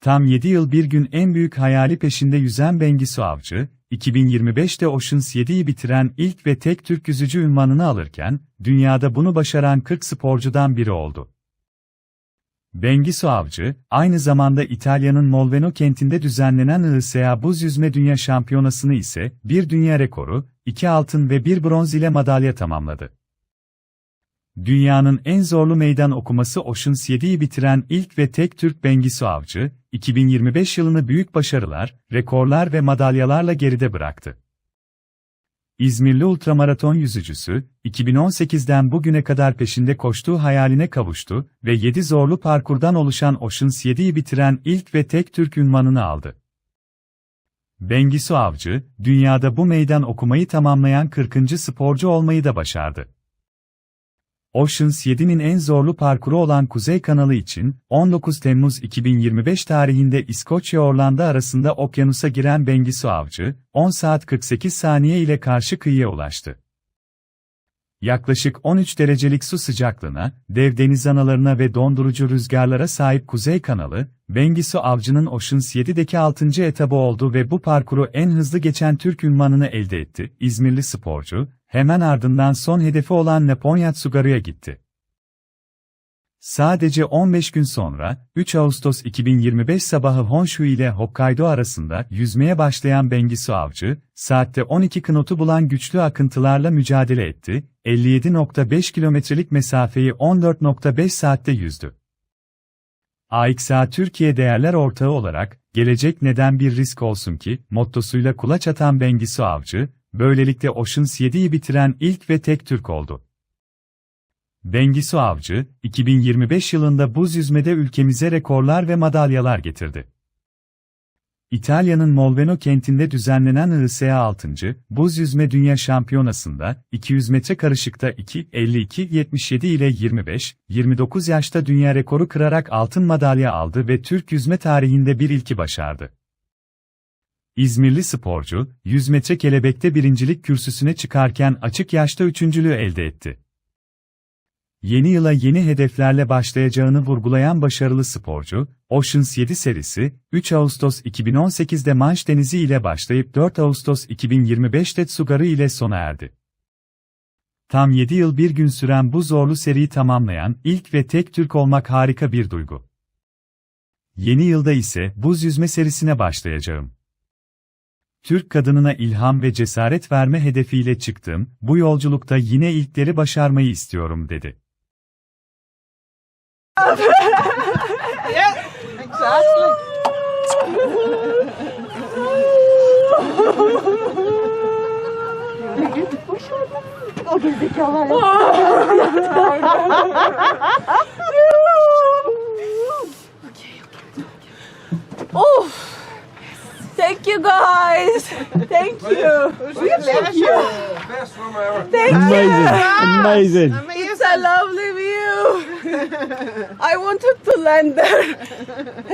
Tam 7 yıl bir gün en büyük hayali peşinde yüzen Bengisu Avcı, 2025'te Oceans 7'yi bitiren ilk ve tek Türk yüzücü ünvanını alırken, dünyada bunu başaran 40 sporcudan biri oldu. Bengisu Avcı, aynı zamanda İtalya'nın Molveno kentinde düzenlenen ISA Buz Yüzme Dünya Şampiyonası'nı ise bir dünya rekoru, iki altın ve bir bronz ile madalya tamamladı. Dünyanın en zorlu meydan okuması Oceans 7'yi bitiren ilk ve tek Türk Bengisu Avcı, 2025 yılını büyük başarılar, rekorlar ve madalyalarla geride bıraktı. İzmirli ultramaraton yüzücüsü, 2018'den bugüne kadar peşinde koştuğu hayaline kavuştu ve 7 zorlu parkurdan oluşan Oceans 7'yi bitiren ilk ve tek Türk ünvanını aldı. Bengisu Avcı, dünyada bu meydan okumayı tamamlayan 40. sporcu olmayı da başardı. Oceans 7'nin en zorlu parkuru olan Kuzey Kanalı için, 19 Temmuz 2025 tarihinde İskoçya Orlando arasında okyanusa giren Bengisu Avcı, 10 saat 48 saniye ile karşı kıyıya ulaştı. Yaklaşık 13 derecelik su sıcaklığına, dev deniz analarına ve dondurucu rüzgarlara sahip Kuzey Kanalı, Bengisu Avcı'nın Oceans 7'deki 6. etabı oldu ve bu parkuru en hızlı geçen Türk ünvanını elde etti. İzmirli sporcu, hemen ardından son hedefi olan Neponyat Sugaru'ya gitti. Sadece 15 gün sonra, 3 Ağustos 2025 sabahı Honshu ile Hokkaido arasında yüzmeye başlayan Bengisu Avcı, saatte 12 knotu bulan güçlü akıntılarla mücadele etti, 57.5 kilometrelik mesafeyi 14.5 saatte yüzdü. AXA Türkiye Değerler Ortağı olarak, gelecek neden bir risk olsun ki, mottosuyla kulaç atan Bengisu Avcı, böylelikle Oceans 7'yi bitiren ilk ve tek Türk oldu. Bengisu Avcı, 2025 yılında buz yüzmede ülkemize rekorlar ve madalyalar getirdi. İtalya'nın Molveno kentinde düzenlenen ISA 6. Buz Yüzme Dünya Şampiyonası'nda 200 metre karışıkta 2.52.77 ile 25-29 yaşta dünya rekoru kırarak altın madalya aldı ve Türk yüzme tarihinde bir ilki başardı. İzmirli sporcu, 100 metre kelebekte birincilik kürsüsüne çıkarken açık yaşta üçüncülüğü elde etti. Yeni yıla yeni hedeflerle başlayacağını vurgulayan başarılı sporcu, Oceans 7 serisi, 3 Ağustos 2018'de Manş Denizi ile başlayıp 4 Ağustos 2025'te Tsugaru ile sona erdi. Tam 7 yıl bir gün süren bu zorlu seriyi tamamlayan ilk ve tek Türk olmak harika bir duygu. Yeni yılda ise buz yüzme serisine başlayacağım. Türk kadınına ilham ve cesaret verme hedefiyle çıktım, bu yolculukta yine ilkleri başarmayı istiyorum dedi. yeah, exactly. Oh, did they kill her? Oh, thank you guys. Thank you. Thank you. Best swimmer ever. Thank you. Amazing. Amazing. It's a lovely. I wanted to land there.